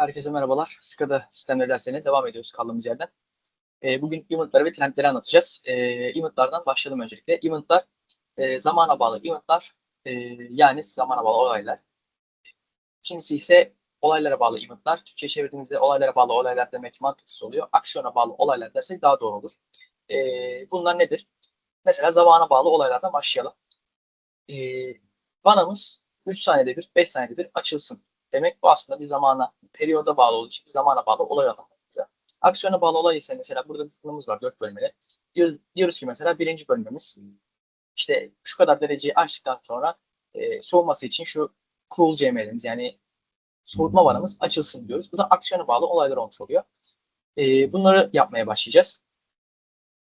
Herkese merhabalar. SCADA sistemleri derslerine devam ediyoruz kaldığımız yerden. E, bugün eventları ve trendleri anlatacağız. E, eventlardan başlayalım öncelikle. Eventlar e, zamana bağlı eventlar e, yani zamana bağlı olaylar. İkincisi ise olaylara bağlı eventlar. Türkçe çevirdiğimizde olaylara bağlı olaylar demek mantıksız oluyor. Aksiyona bağlı olaylar dersek daha doğru olur. E, bunlar nedir? Mesela zamana bağlı olaylardan başlayalım. E, vanamız 3 saniyede bir, 5 saniyede bir açılsın demek bu aslında bir zamana, periyoda bağlı olduğu için bir zamana bağlı olay geliyor. Aksiyona bağlı olay ise mesela burada bir tanımız var dört bölmeli. Diyoruz, diyoruz ki mesela birinci bölmemiz işte şu kadar dereceyi açtıktan sonra e, soğuması için şu cool CM'lerimiz yani soğutma vanamız açılsın diyoruz. Bu da aksiyona bağlı olaylar olmuş oluyor. E, bunları yapmaya başlayacağız.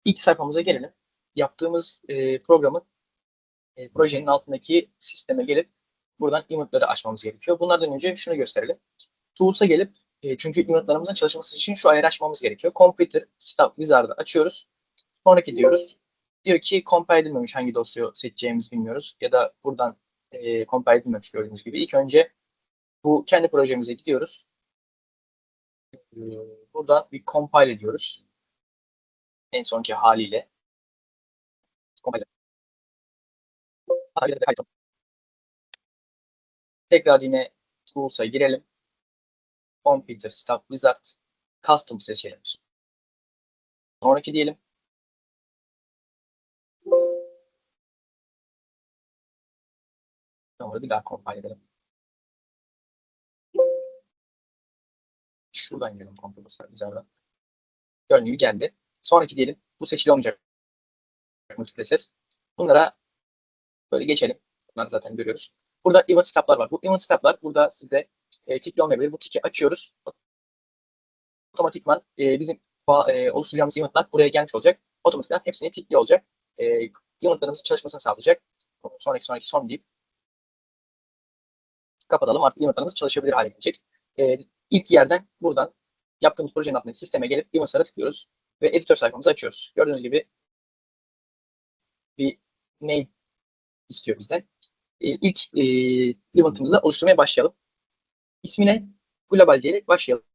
İlk sayfamıza gelelim. Yaptığımız e, programın e, projenin altındaki sisteme gelip buradan eventları açmamız gerekiyor. Bunlardan önce şunu gösterelim. Tools'a gelip e, çünkü eventlarımızın çalışması için şu ayarı açmamız gerekiyor. Computer Stop Wizard'ı açıyoruz. Sonraki diyoruz. Diyor ki compile edilmemiş hangi dosyayı seçeceğimizi bilmiyoruz. Ya da buradan e, compile edilmemiş gördüğünüz gibi. İlk önce bu kendi projemize gidiyoruz. E, buradan bir compile ediyoruz. En sonki haliyle. Compile. Kayıt Tekrar yine Tools'a girelim. Computer Stop Wizard Custom seçelim. Sonraki diyelim. Sonra bir daha compile edelim. Şuradan girelim Computer Stop Wizard'a. Gibi geldi. Sonraki diyelim. Bu seçili olmayacak. Multiple ses. Bunlara böyle geçelim. Bunları zaten görüyoruz. Burada event stop'lar var. Bu event stop'lar burada sizde e, tikli olmayabilir. Bu tiki açıyoruz. Otomatikman e, bizim e, oluşturacağımız eventler buraya gelmiş olacak. Otomatikman hepsini tikli olacak. E, eventlarımızın çalışmasını sağlayacak. Sonraki sonraki son deyip kapatalım. Artık eventlarımız çalışabilir hale gelecek. E, ilk yerden buradan yaptığımız projenin altındaki sisteme gelip eventlara tıklıyoruz. Ve editör sayfamızı açıyoruz. Gördüğünüz gibi bir name istiyor bizden. E, ilk e, event'ımızı oluşturmaya başlayalım. İsmine global diyerek başlayalım.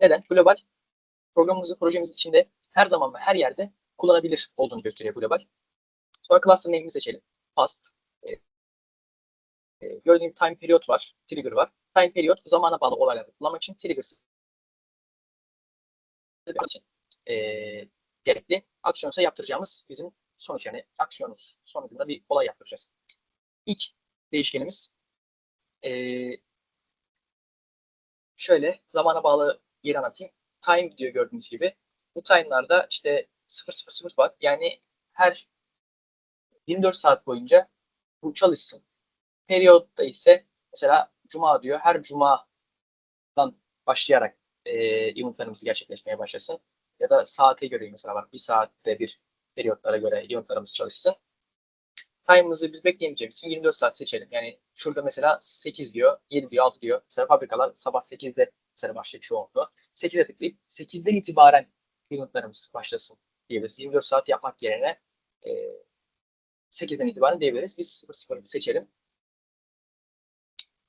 Neden? Global programımızı projemizin içinde her zaman ve her yerde kullanabilir olduğunu gösteriyor global. Sonra cluster name'imizi seçelim. Past. E, e, time period var. Trigger var. Time period zamana bağlı olaylarda kullanmak için trigger için e, gerekli. Aksiyonsa yaptıracağımız bizim sonuç yani aksiyonumuz sonucunda bir olay yaptıracağız. İlk değişkenimiz ee, şöyle zamana bağlı yeri anlatayım. Time diyor gördüğünüz gibi. Bu time'larda işte 000 var. Yani her 24 saat boyunca bu çalışsın. Periyotta ise mesela cuma diyor. Her cumadan başlayarak e, eventlarımız gerçekleşmeye başlasın. Ya da saate göre mesela var. Bir saatte bir periyotlara göre eventlarımız çalışsın time'ımızı biz bekleyemeyeceğimiz için 24 saat seçelim. Yani şurada mesela 8 diyor, 7 diyor, 6 diyor. Mesela fabrikalar sabah 8'de mesela başlayacak çoğunluğu. 8'e tıklayıp 8'den itibaren eventlarımız başlasın diyebiliriz. 24 saat yapmak yerine e, 8'den itibaren diyebiliriz. Biz 0 seçelim.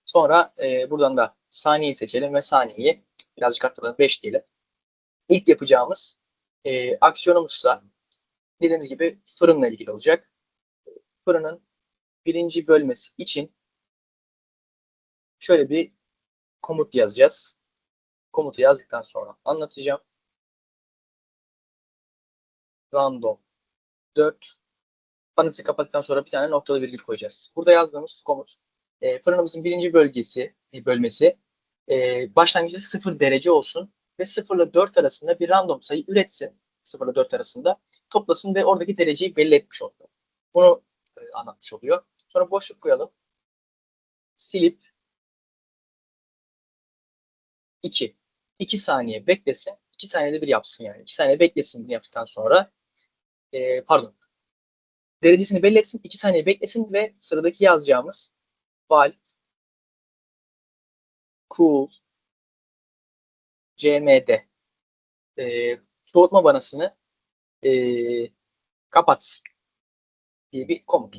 Sonra e, buradan da saniyeyi seçelim ve saniyeyi birazcık arttıralım. 5 diyelim. İlk yapacağımız e, aksiyonumuzsa dediğimiz gibi fırınla ilgili olacak fırının birinci bölmesi için şöyle bir komut yazacağız. Komutu yazdıktan sonra anlatacağım. Random 4 Paneti kapattıktan sonra bir tane noktalı virgül koyacağız. Burada yazdığımız komut e, fırınımızın birinci bölgesi e, bölmesi e, başlangıçta 0 derece olsun ve 0 ile 4 arasında bir random sayı üretsin. 0 ile 4 arasında toplasın ve oradaki dereceyi belli etmiş olsun. Bunu e, anlatmış oluyor. Sonra boşluk koyalım. Silip 2. 2 saniye beklesin. 2 saniyede bir yapsın yani. 2 saniye beklesin bunu yaptıktan sonra e, pardon derecesini belli etsin. 2 saniye beklesin ve sıradaki yazacağımız val cool cmd e, soğutma vanasını e, kapatsın diye bir komut.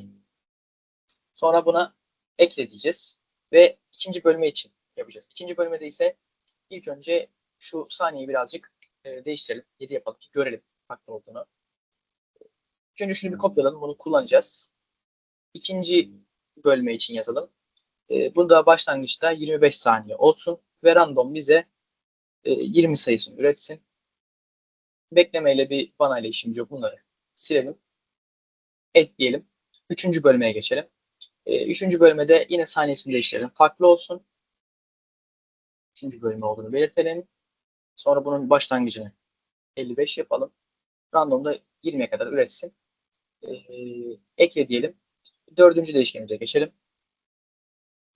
Sonra buna ekle diyeceğiz ve ikinci bölme için yapacağız. İkinci bölümde ise ilk önce şu saniyeyi birazcık e, değiştirelim. 7 yapalım ki görelim farklı olduğunu. İlk önce şunu bir kopyalayalım. Bunu kullanacağız. İkinci bölme için yazalım. E, bunda başlangıçta 25 saniye olsun ve random bize e, 20 sayısını üretsin. Beklemeyle bir bana ile işimiz yok. Bunları silelim. Ekleyelim. Üçüncü bölmeye geçelim. E, üçüncü bölmede yine saniyesini değiştirelim. Farklı olsun. Üçüncü bölme olduğunu belirtelim. Sonra bunun başlangıcını 55 yapalım. Randomda 20'ye kadar üretsin. E, ekle diyelim. Dördüncü değişkenimize geçelim.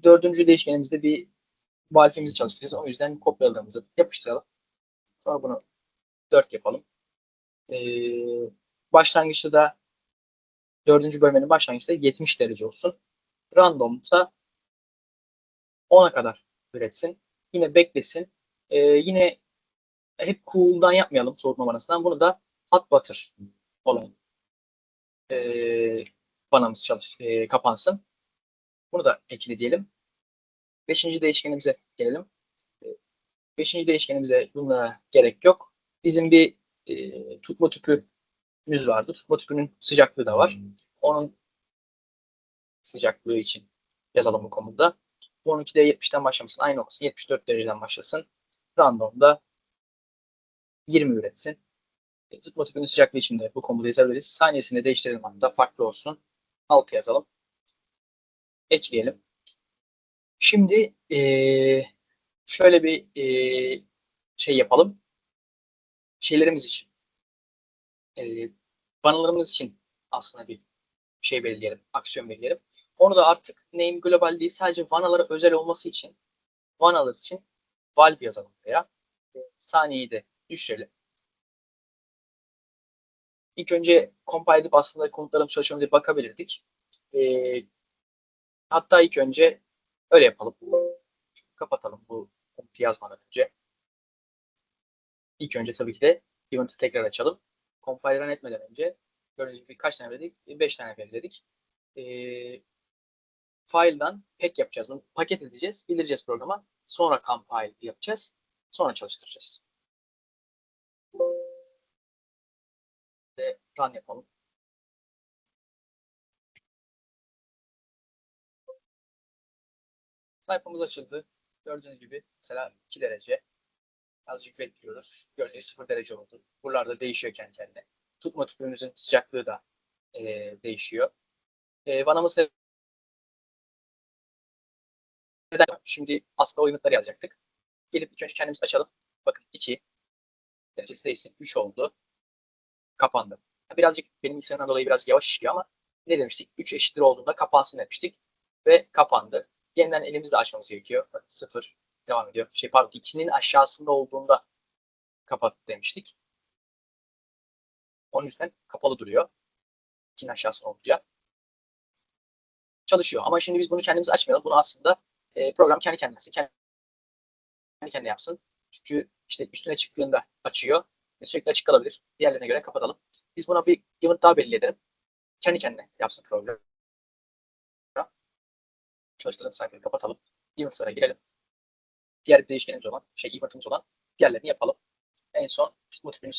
Dördüncü değişkenimizde bir valfimizi çalıştıracağız. O yüzden kopyaladığımızı yapıştıralım. Sonra bunu 4 yapalım. Ee, başlangıçta da dördüncü bölmenin başlangıçta 70 derece olsun. Randomsa 10'a kadar üretsin. Yine beklesin. Ee, yine hep cool'dan yapmayalım soğutma vanasından. Bunu da hot butter olan ee, vanamız çalış, e, kapansın. Bunu da ekle diyelim. Beşinci değişkenimize gelelim. Beşinci değişkenimize bunlara gerek yok. Bizim bir e, tutma tüpümüz vardı. Tutma tüpünün sıcaklığı da var. Onun sıcaklığı için yazalım bu komuda. Bununki de 70'ten başlamasın. Aynı olsun. 74 dereceden başlasın. Randomda 20 üretsin. E, tutma tüpünün sıcaklığı için de bu komuda yazabiliriz. Saniyesini değiştirelim hatta farklı olsun. 6 yazalım. Ekleyelim. Şimdi e, şöyle bir e, şey yapalım. Şeylerimiz için. E, vanalarımız için aslında bir şey belirleyelim. Aksiyon belirleyelim. Onu da artık name global değil sadece vanalara özel olması için vanalar için valve yazalım veya e, saniyeyi de düşürelim. İlk önce compile edip aslında komutlarım çalışıyor diye bakabilirdik. E, hatta ilk önce öyle yapalım. Kapatalım bu komutu yazmadan önce. İlk önce tabii ki de event'ı tekrar açalım. Compile run etmeden önce gördüğünüz gibi kaç tane verdik? 5 tane belirledik. E, file'dan pack yapacağız. Bunu paket edeceğiz, bildireceğiz programa. Sonra compile yapacağız. Sonra çalıştıracağız. Ve run yapalım. Sayfamız açıldı. Gördüğünüz gibi mesela 2 derece. Azıcık bekliyoruz. Gördüğünüz 0 derece oldu. Buralarda değişiyor kendi kendine. Tutma tüpümüzün sıcaklığı da e, değişiyor. E, vanamız neden? Şimdi aslında o limitleri yazacaktık. Gelip ilk önce kendimiz açalım. Bakın 2 derecesi değilsin. 3 oldu. Kapandı. Birazcık benim bilgisayarımdan dolayı biraz yavaş işliyor ama ne demiştik? 3 eşittir olduğunda kapansın demiştik. Ve kapandı. Yeniden elimizle açmamız gerekiyor. Bakın 0 devam ediyor. Şey pardon 2'nin aşağısında olduğunda kapat demiştik. Onun yüzden kapalı duruyor. 2'nin aşağısında olunca. Çalışıyor. Ama şimdi biz bunu kendimiz açmayalım. Bunu aslında e, program kendi kendine kendi, kendi kendine yapsın. Çünkü işte üstüne çıktığında açıyor. Sürekli açık kalabilir. Diğerlerine göre kapatalım. Biz buna bir event daha belirleyelim. Kendi kendine yapsın program. Çalıştıralım sayfayı kapatalım. Event'lara girelim. Diğer bir değişkenimiz olan, şey event'ımız olan diğerlerini yapalım. En son tutma tüpünün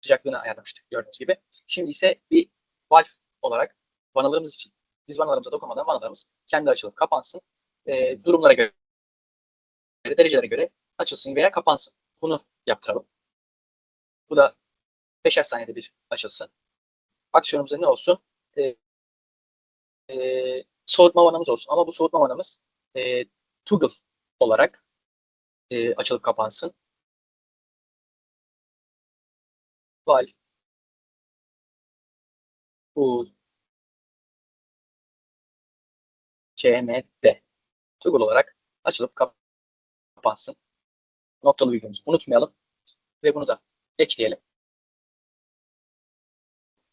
sıcaklığını ayarlamıştık gördüğünüz gibi. Şimdi ise bir valve olarak vanalarımız için biz vanalarımıza dokunmadan vanalarımız kendi açılıp kapansın. E, durumlara göre, derecelere göre açılsın veya kapansın. Bunu yaptıralım. Bu da 5'er saniyede bir açılsın. Aksiyonumuzda ne olsun? E, e, soğutma vanamız olsun. Ama bu soğutma vanamız e, toggle olarak e, açılıp kapansın. Valve bu CMD toggle olarak açılıp kapansın. Noktalı virgülümüzü unutmayalım. Ve bunu da ekleyelim.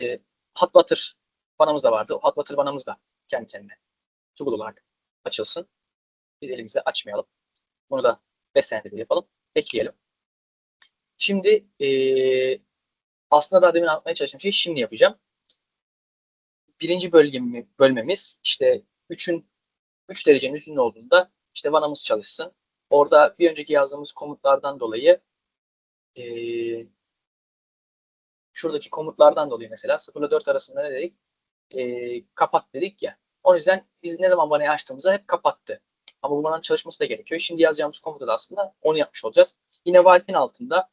E, hot butter vanamız da vardı. O hot butter vanamız da kendi kendine toggle olarak açılsın. Biz elimizle açmayalım. Bunu da 5 senede bir yapalım. Ekleyelim. Şimdi e, aslında daha demin anlatmaya çalıştığım şeyi şimdi yapacağım. Birinci bölgemi, bölmemiz işte 3'ün 3 derecenin üstünde olduğunda işte vanamız çalışsın. Orada bir önceki yazdığımız komutlardan dolayı eee, şuradaki komutlardan dolayı mesela 0 ile 4 arasında ne dedik? Eee, kapat dedik ya. O yüzden biz ne zaman vanayı açtığımızda hep kapattı. Ama bu vananın çalışması da gerekiyor. Şimdi yazacağımız komuta da aslında onu yapmış olacağız. Yine while'in altında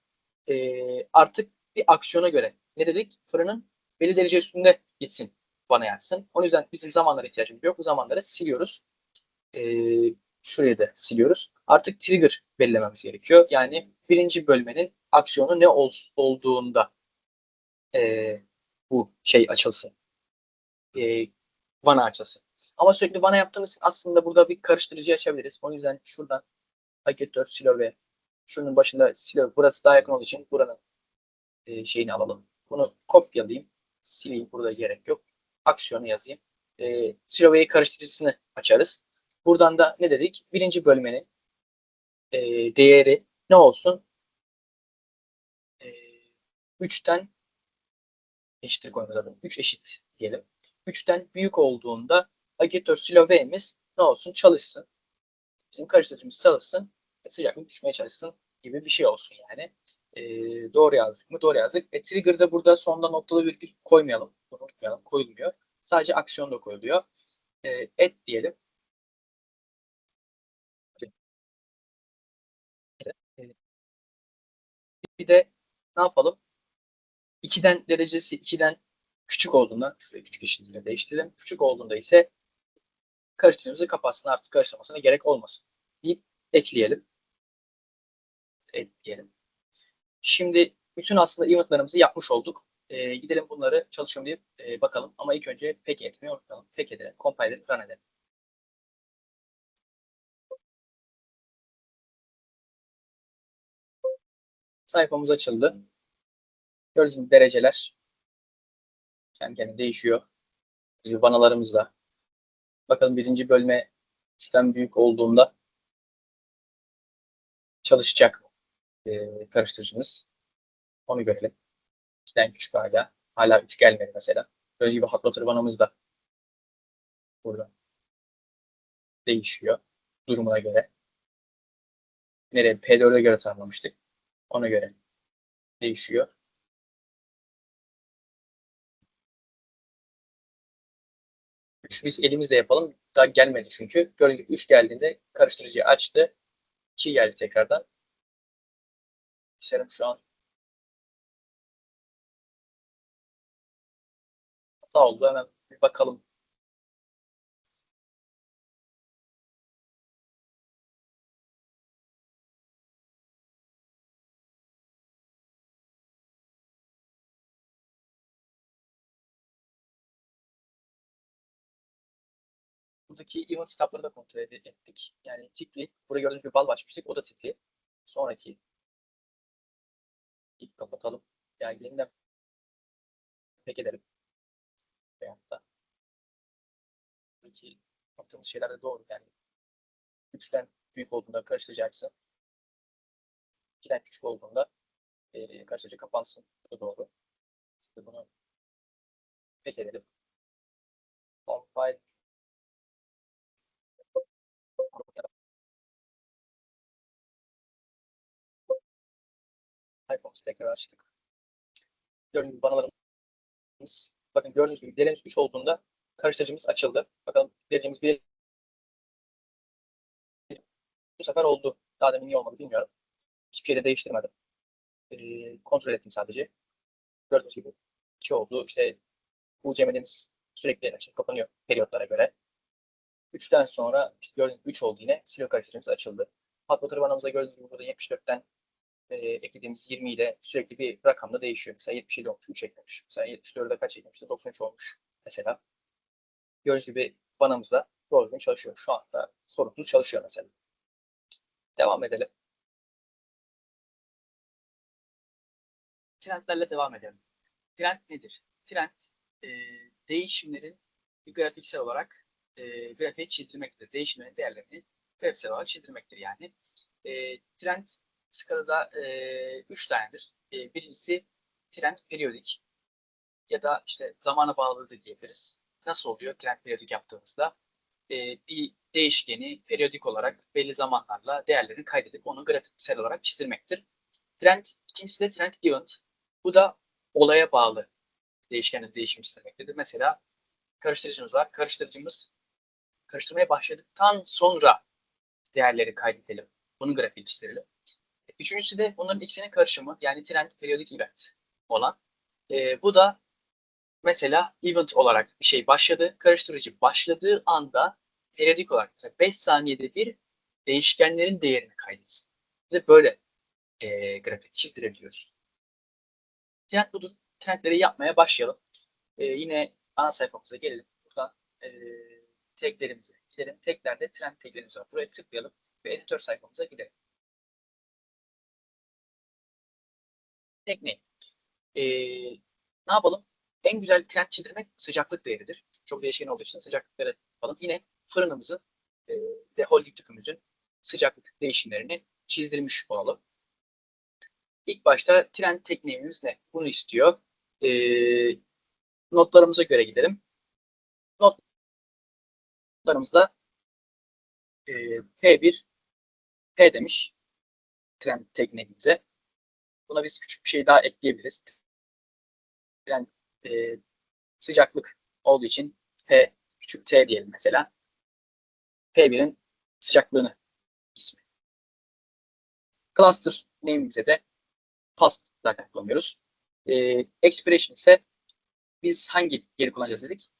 eee, artık bir aksiyona göre ne dedik? Fırının belli derece üstünde gitsin bana yatsın. O yüzden bizim zamanlara ihtiyacımız yok. Bu zamanları siliyoruz. Ee, şurayı da siliyoruz. Artık trigger belirlememiz gerekiyor. Yani birinci bölmenin aksiyonu ne ol, olduğunda ee, bu şey açılsın. Ee, vana açılsın. Ama sürekli vana yaptığımız aslında burada bir karıştırıcı açabiliriz. O yüzden şuradan paket 4 silo ve şunun başında silo burası daha yakın olduğu için buranın e, şeyini alalım. Bunu kopyalayayım. Sileyim. Burada gerek yok. Aksiyonu yazayım. E, Silovey karıştırıcısını açarız. Buradan da ne dedik? Birinci bölmenin e, değeri ne olsun? E, 3'ten eşittir koymak adına. 3 eşit diyelim. 3'ten büyük olduğunda agitör siloveyimiz ne olsun? Çalışsın. Bizim karıştırıcımız çalışsın. Sıcaklık düşmeye çalışsın gibi bir şey olsun yani. E, doğru yazdık mı? Doğru yazdık. E, trigger'da burada sonda noktalı virgül koymayalım. Unutmayalım. Koyulmuyor. Sadece aksiyon da koyuluyor. E, et diyelim. Bir de ne yapalım? 2'den derecesi 2'den küçük olduğunda şurayı küçük eşitliğine değiştirelim. Küçük olduğunda ise karıştırıcımızı kapatsın artık karıştırmasına gerek olmasın deyip ekleyelim. Ekleyelim. Şimdi bütün aslında eventlarımızı yapmış olduk. E, gidelim bunları çalışıyor mu diye e, bakalım. Ama ilk önce pek etmeyi unutmayalım. Pek edelim, compile edelim, run edelim. Sayfamız açıldı. Gördüğünüz dereceler kendi kendine değişiyor. Vanalarımız da. Bakalım birinci bölme sistem büyük olduğunda çalışacak e, karıştırıcımız. Onu görelim. 2'den küçük hala. Hala 3 gelmedi mesela. Böyle gibi hotlatır vanamız da burada değişiyor. Durumuna göre. Nereye? P4'e göre tanımlamıştık. Ona göre değişiyor. Üç biz elimizle yapalım. Daha gelmedi çünkü. Gördüğünüz gibi 3 geldiğinde karıştırıcıyı açtı. 2 geldi tekrardan. Serum şu an hata oldu. Hemen bir bakalım. Buradaki event stop'ları da kontrol ettik. Yani tikli. Buraya gördüğünüz gibi bal açmıştık. O da tikli. Sonraki İlk kapatalım. Gerginliğinden pek edelim. Veyahut da Peki yaptığımız şeyler de doğru yani. 3'ten büyük olduğunda karıştıracaksın. 2'den küçük olduğunda e, karıştırıcı kapansın. Bu doğru. İşte bunu pek edelim. Compile iPhone'u tekrar açtık. Gördüğünüz gibi vanalarımız bakın gördüğünüz gibi derimiz 3 olduğunda karıştırıcımız açıldı. Bakalım dediğimiz bir bu sefer oldu. Daha demin niye olmadı bilmiyorum. Hiçbir şey de değiştirmedim. Ee, kontrol ettim sadece. Gördüğünüz gibi 2 oldu. İşte bu cemedimiz sürekli açıp kapanıyor periyotlara göre. 3'ten sonra işte gördüğünüz 3 oldu yine. Silo karıştırıcımız açıldı. Hot water gördüğünüz gibi burada 74'ten e, eklediğimiz 20 ile sürekli bir rakamda değişiyor. Mesela 77 olmuş, 3 eklemiş. Mesela 74'e kaç eklemiş? 93 olmuş mesela. Gördüğünüz gibi vanamızda doğru düzgün çalışıyor. Şu anda sorunsuz çalışıyor mesela. Devam edelim. Trendlerle devam edelim. Trend nedir? Trend e, değişimlerin bir grafiksel olarak e, grafiğe çizdirmektir. Değişimlerin değerlerini grafiksel olarak çizdirmektir yani. E, trend skalada e, üç tanedir. E, birincisi trend periyodik ya da işte zamana bağlıdır diyebiliriz. Nasıl oluyor trend periyodik yaptığımızda? e, bir değişkeni periyodik olarak belli zamanlarla değerlerini kaydedip onu grafiksel olarak çizdirmektir. Trend, ikincisi de trend event. Bu da olaya bağlı değişkende değişim çizdirmektedir. Mesela karıştırıcımız var. Karıştırıcımız karıştırmaya başladıktan sonra değerleri kaydedelim. Bunun grafiğini çizelim. Üçüncüsü de bunların ikisinin karışımı yani trend periyodik event olan. E, bu da mesela event olarak bir şey başladı. Karıştırıcı başladığı anda periyodik olarak mesela 5 saniyede bir değişkenlerin değerini kaydetsin. Ve böyle e, grafik çizdirebiliyoruz. Trend budur. Trendleri yapmaya başlayalım. E, yine ana sayfamıza gelelim. Buradan e, taglerimize gidelim. Taglerde trend taglerimiz var. Buraya tıklayalım ve editör sayfamıza gidelim. Tekniği. Ee, ne yapalım? En güzel trend çizdirmek sıcaklık değeridir. Çok değişken olduğu için sıcaklıkları yapalım. Yine fırınımızın e, ve holding tüpümüzün sıcaklık değişimlerini çizdirmiş olalım. İlk başta trend tekniğimiz ne? Bunu istiyor. Ee, notlarımıza göre gidelim. Notlarımızda e, P1 P demiş trend tekniğimize. Buna biz küçük bir şey daha ekleyebiliriz. Yani e, sıcaklık olduğu için P küçük T diyelim mesela. P1'in sıcaklığını ismi. Cluster name'imize de past zaten kullanıyoruz. E, expression ise biz hangi yeri kullanacağız dedik.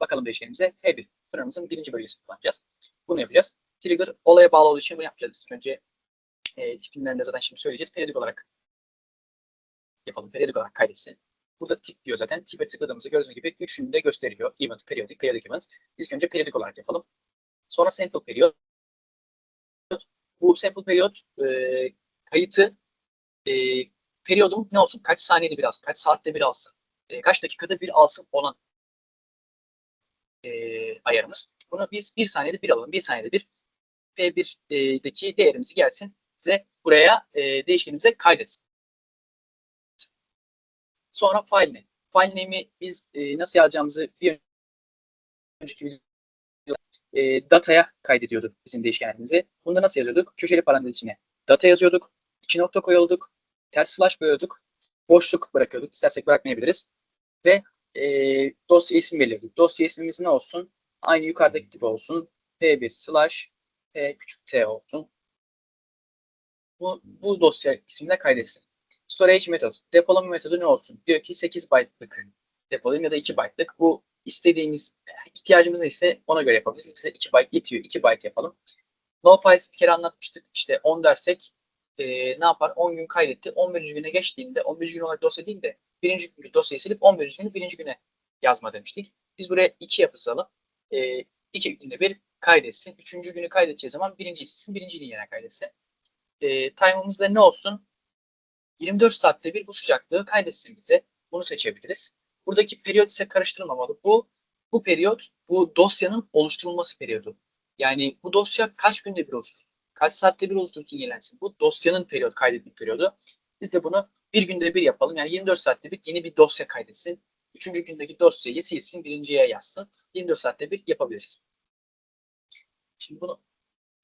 Bakalım değişkenimize P1. Fırınımızın birinci bölgesini kullanacağız. Bunu yapacağız. Trigger olaya bağlı olduğu için bunu yapacağız. Önce e, tipinden de zaten şimdi söyleyeceğiz. Periyodik olarak yapalım. Periyodik olarak kaydetsin. Burada tip diyor zaten. Tipe tıkladığımızda gördüğünüz gibi üçünü de gösteriyor. Event, periyodik, periyodik event. Biz önce periyodik olarak yapalım. Sonra sample period. Bu sample period e, kayıtı e, periyodum ne olsun? Kaç saniyede bir alsın? Kaç saatte bir alsın? E, kaç dakikada bir alsın olan e, ayarımız. Bunu biz bir saniyede bir alalım. Bir saniyede bir P1'deki değerimizi gelsin bize buraya e, değişkenimize kaydetsin. Sonra file name. File name'i biz e, nasıl yazacağımızı bir önceki videoda e, dataya kaydediyorduk bizim değişkenlerimizi. Bunu da nasıl yazıyorduk? Köşeli parantez içine data yazıyorduk. İki nokta koyuyorduk. Ters slash koyuyorduk. Boşluk bırakıyorduk. İstersek bırakmayabiliriz. Ve e, dosya ismi veriyorduk. Dosya ismimiz ne olsun? Aynı yukarıdaki gibi olsun. P1 slash P küçük t olsun bu, bu dosya isimle kaydetsin. Storage metod. Depolama metodu ne olsun? Diyor ki 8 byte'lık depolayayım ya da 2 byte'lık. Bu istediğimiz ihtiyacımız neyse ona göre yapabiliriz. Bize 2 byte yetiyor. 2 byte yapalım. No files bir kere anlatmıştık. İşte 10 dersek e, ne yapar? 10 gün kaydetti. 11. güne geçtiğinde 11. gün olarak dosya değil de birinci gün dosyayı silip 11. günü birinci güne yazma demiştik. Biz buraya 2 yapısalım. E, 2 günde bir kaydetsin. Üçüncü günü kaydedeceği zaman birinci istesin. Birinci yerine kaydetsin e, time'ımız ne olsun? 24 saatte bir bu sıcaklığı kaydetsin bize. Bunu seçebiliriz. Buradaki periyot ise karıştırılmamalı. Bu bu periyot bu dosyanın oluşturulması periyodu. Yani bu dosya kaç günde bir oluşturur? Kaç saatte bir oluşturursun yenilensin? Bu dosyanın periyot kaydetme periyodu. Biz de bunu bir günde bir yapalım. Yani 24 saatte bir yeni bir dosya kaydetsin. Üçüncü gündeki dosyayı silsin, birinciye yazsın. 24 saatte bir yapabiliriz. Şimdi bunu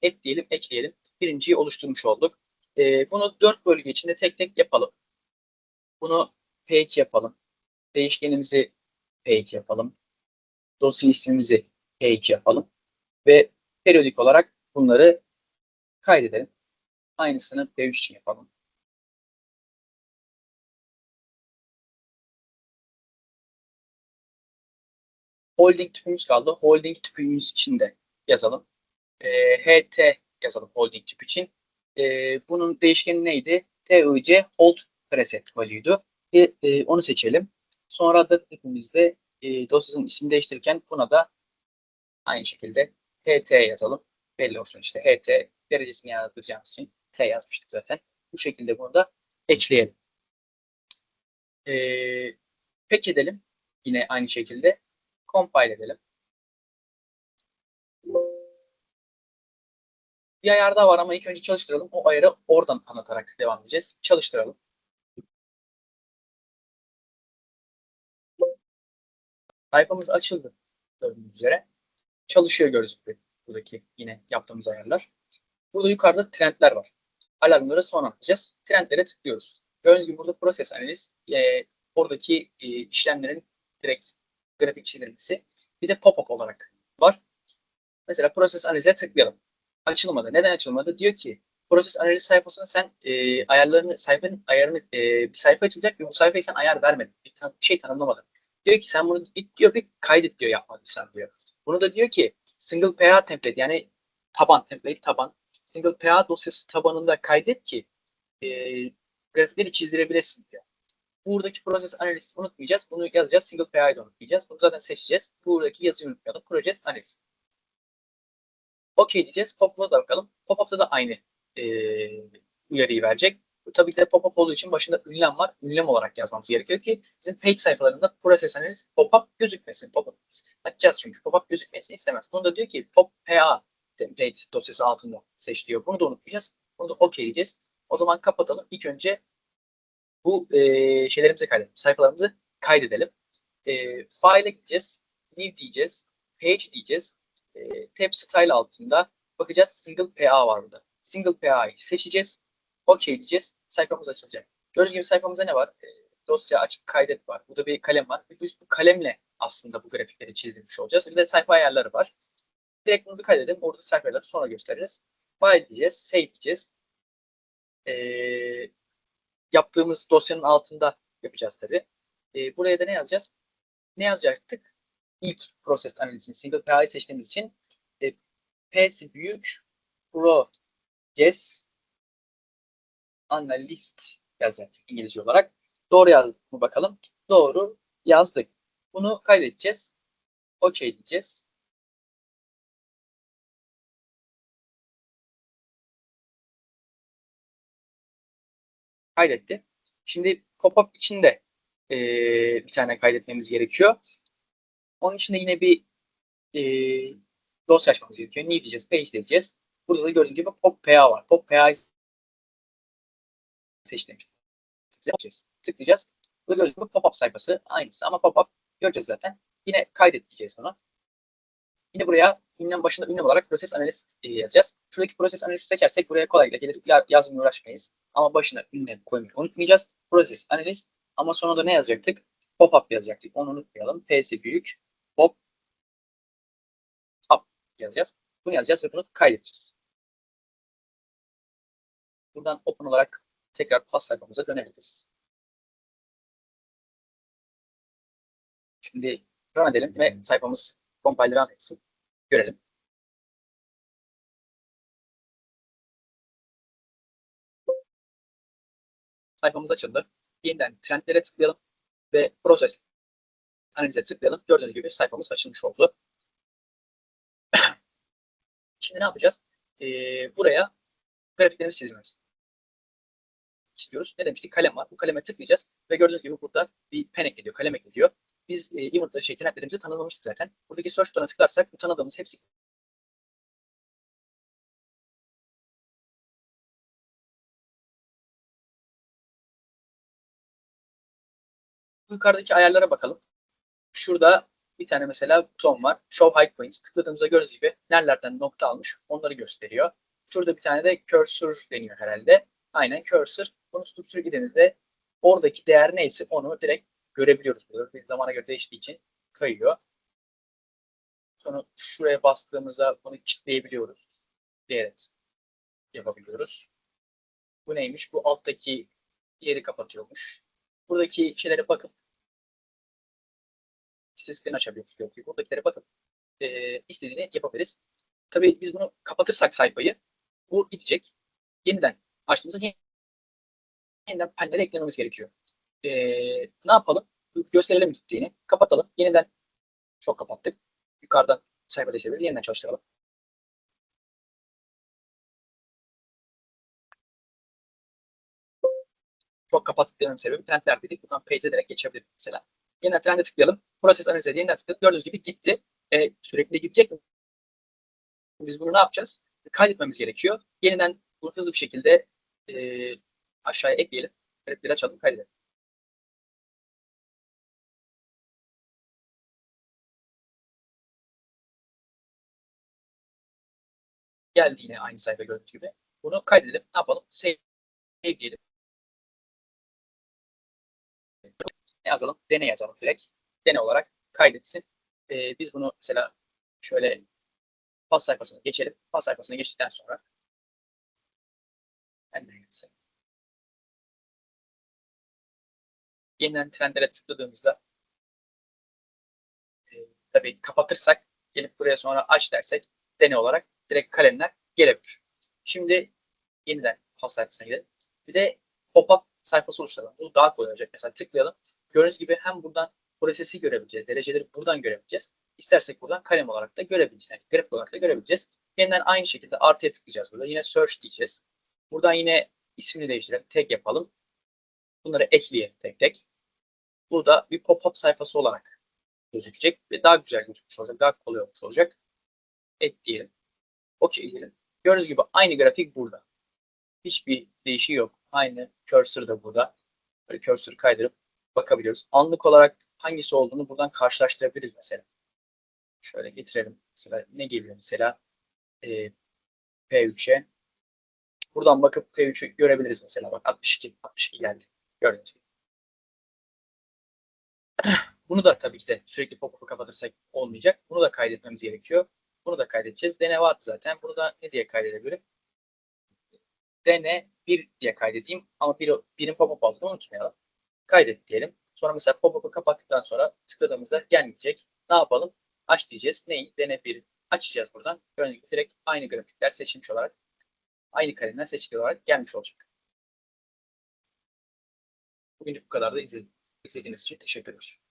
ekleyelim, ekleyelim. Birinciyi oluşturmuş olduk. E, bunu dört bölge içinde tek tek yapalım. Bunu P2 yapalım. Değişkenimizi P2 yapalım. Dosya ismimizi P2 yapalım. Ve periyodik olarak bunları kaydedelim. Aynısını P3 için yapalım. Holding tüpümüz kaldı. Holding tüpümüz için de yazalım e, HT yazalım holding tip için. E, bunun değişkeni neydi? TIC hold preset value'ydu. E, e, onu seçelim. Sonra da tipimizde e, dosyasının ismini değiştirirken buna da aynı şekilde HT yazalım. Belli olsun işte HT derecesini yazdıracağımız için T yazmıştık zaten. Bu şekilde bunu da ekleyelim. E, pek edelim. Yine aynı şekilde compile edelim. Bir ayar daha var ama ilk önce çalıştıralım. O ayarı oradan anlatarak devam edeceğiz. Çalıştıralım. Sayfamız açıldı. gördüğünüz üzere. Çalışıyor gibi buradaki yine yaptığımız ayarlar. Burada yukarıda trendler var. Alarmları sonra atacağız. Trendlere tıklıyoruz. Gördüğünüz gibi burada proses analiz, e, oradaki e, işlemlerin direkt grafik çizilmesi. Bir de pop-up olarak var. Mesela proses analize tıklayalım. Açılmadı. Neden açılmadı? Diyor ki proses analiz sayfasına sen e, ayarlarını, sayfanın ayarını, e, bir sayfa açılacak ve bu sayfayı sen ayar vermedin. Bir, bir şey tanımlamadın. Diyor ki sen bunu git diyor bir kaydet diyor yapmadıysan diyor. Bunu da diyor ki single PA template yani taban template taban single PA dosyası tabanında kaydet ki e, grafikleri çizdirebilesin diyor. Buradaki proses analizi unutmayacağız. Bunu yazacağız. Single PA'yı unutmayacağız. Bunu zaten seçeceğiz. Buradaki yazıyı unutmayalım. Proses analiz. OK diyeceğiz. Pop-up'a da bakalım. Pop-up'ta da aynı e, uyarıyı verecek. Tabii ki de pop-up olduğu için başında ünlem var. Ünlem olarak yazmamız gerekiyor ki bizim page sayfalarında analiz pop-up gözükmesin. Pop-up açacağız çünkü pop-up gözükmesini istemez. Bunu da diyor ki pop-pa template dosyası altında seç diyor. Bunu da unutmayacağız. Bunu da OK diyeceğiz. O zaman kapatalım. İlk önce bu e, şeylerimizi kaydedelim. Sayfalarımızı kaydedelim. E, file'e gideceğiz. New diyeceğiz. Page diyeceğiz. E, tab style altında bakacağız. Single PA var burada. Single PA'yı seçeceğiz. OK diyeceğiz. Sayfamız açılacak. Gördüğünüz gibi sayfamızda ne var? E, dosya açıp kaydet var. Burada bir kalem var. Biz bu kalemle aslında bu grafikleri çizdirmiş olacağız. Bir de sayfa ayarları var. Direkt bunu bir kaydedelim. Orada sayfaları sonra gösteririz. File diyeceğiz. Save diyeceğiz. E, yaptığımız dosyanın altında yapacağız tabi. E, buraya da ne yazacağız? Ne yazacaktık? İlk proses analizini single PA'yı seçtiğimiz için e, P'si büyük Process Analyst yazacaktık İngilizce olarak. Doğru yazdık mı bakalım? Doğru yazdık. Bunu kaydedeceğiz. OK diyeceğiz. kaydetti. Şimdi pop-up içinde e, bir tane kaydetmemiz gerekiyor. Onun için de yine bir e, dosya açmamız gerekiyor. Ne diyeceğiz? Page diyeceğiz. Burada da gördüğünüz gibi pop.pa var. Pop.pa'yı seçtim. Tıklayacağız. Burada gördüğünüz gibi pop-up sayfası aynısı ama pop-up göreceğiz zaten. Yine kaydet diyeceğiz buna. Yine buraya ünlem başında ünlem olarak proses analiz yazacağız. Şuradaki proses analizi seçersek buraya kolaylıkla gelir yazmaya uğraşmayız. Ama başına ünlem koymayı unutmayacağız. Proses analiz ama sonra da ne yazacaktık? Pop-up yazacaktık. Onu unutmayalım. P'si büyük. Yazacağız. Bunu yazacağız ve bunu kaydedeceğiz. Buradan open olarak tekrar pas sayfamıza dönebiliriz. Şimdi run edelim ve sayfamız compiler run etsin. Görelim. Sayfamız açıldı. Yeniden trendlere tıklayalım ve proses analize tıklayalım. Gördüğünüz gibi sayfamız açılmış oldu. Şimdi ne yapacağız? Ee, buraya grafiklerimizi çizmemiz istiyoruz. Ne demiştik? Kalem var. Bu kaleme tıklayacağız ve gördüğünüz gibi burada bir pen ekleniyor, kalem ekleniyor. Biz e, event'ları, şey, trendlerimizi tanımlamıştık zaten. Buradaki search butonuna tıklarsak bu tanıdığımız hepsi yukarıdaki ayarlara bakalım. Şurada bir tane mesela buton var. Show High Points. Tıkladığımızda gördüğünüz gibi nerelerden nokta almış onları gösteriyor. Şurada bir tane de cursor deniyor herhalde. Aynen cursor. Bunu tutup sürüklediğimizde oradaki değer neyse onu direkt görebiliyoruz. Bir zamana göre değiştiği için kayıyor. Sonra şuraya bastığımızda bunu kilitleyebiliyoruz. Diyerek yapabiliyoruz. Bu neymiş? Bu alttaki yeri kapatıyormuş. Buradaki şeylere bakıp istatistiklerini açabiliyoruz. Buradakilere bakıp e, istediğini yapabiliriz. Tabii biz bunu kapatırsak sayfayı bu gidecek. Yeniden açtığımızda yeniden panellere eklememiz gerekiyor. E, ne yapalım? Gösterelim gittiğini. Kapatalım. Yeniden çok kapattık. Yukarıdan sayfa değiştirebiliriz. Yeniden çalıştıralım. Çok kapattık dememin sebebi trendler dedik. Buradan page'e direkt geçebiliriz mesela. Yeni trende tıklayalım. Proses analiz analize yeniden tıkladık. Gördüğünüz gibi gitti. E, sürekli gidecek mi? Biz bunu ne yapacağız? Kaydetmemiz gerekiyor. Yeniden bunu hızlı bir şekilde e, aşağıya ekleyelim. Kayıtları açalım, kaydedelim. Geldi yine aynı sayfa gördüğünüz gibi. Bunu kaydedelim. Ne yapalım? Save diyelim. Ne yazalım? Dene yazalım direkt. Dene olarak kaydetsin. Ee, biz bunu mesela şöyle pas sayfasına geçelim. Pas sayfasına geçtikten sonra. Yeniden trendlere tıkladığımızda e, tabii kapatırsak gelip buraya sonra aç dersek deney olarak direkt kalemler gelebilir. Şimdi yeniden pas sayfasına gidelim. Bir de pop-up sayfası oluşturalım. Bu daha kolay olacak. Mesela tıklayalım. Gördüğünüz gibi hem buradan prosesi görebileceğiz. Dereceleri buradan görebileceğiz. İstersek buradan kalem olarak da görebileceğiz. Yani grafik olarak da görebileceğiz. Yeniden aynı şekilde artıya tıklayacağız burada. Yine search diyeceğiz. Buradan yine ismini değiştirelim. Tag yapalım. Bunları ekleyelim tek tek. Burada bir pop-up sayfası olarak gözükecek ve daha güzel gözükmüş olacak. Daha kolay olmuş olacak. Et diyelim. Okey diyelim. Gördüğünüz gibi aynı grafik burada. Hiçbir değişiği yok. Aynı cursor da burada. Böyle cursor kaydırıp bakabiliyoruz. Anlık olarak hangisi olduğunu buradan karşılaştırabiliriz mesela. Şöyle getirelim. Mesela ne geliyor mesela? E, P3'e Buradan bakıp P3'ü görebiliriz mesela. Bak 62, 62 geldi. Gördüğünüz gibi. Bunu da tabii ki de sürekli pop-up'ı kapatırsak olmayacak. Bunu da kaydetmemiz gerekiyor. Bunu da kaydedeceğiz. Dene vardı zaten. Bunu da ne diye kaydedebilirim? Dene 1 diye kaydedeyim. Ama bir, pop-up olduğunu unutmayalım. Kaydet diyelim. Sonra mesela pop-up'ı kapattıktan sonra tıkladığımızda gelmeyecek. Ne yapalım? Aç diyeceğiz. Neyi? Dene 1. Açacağız buradan. Gördüğünüz direkt aynı grafikler seçilmiş olarak aynı kalemden seçili olarak gelmiş olacak. Bugün bu kadar da izlediğiniz için teşekkür ederim.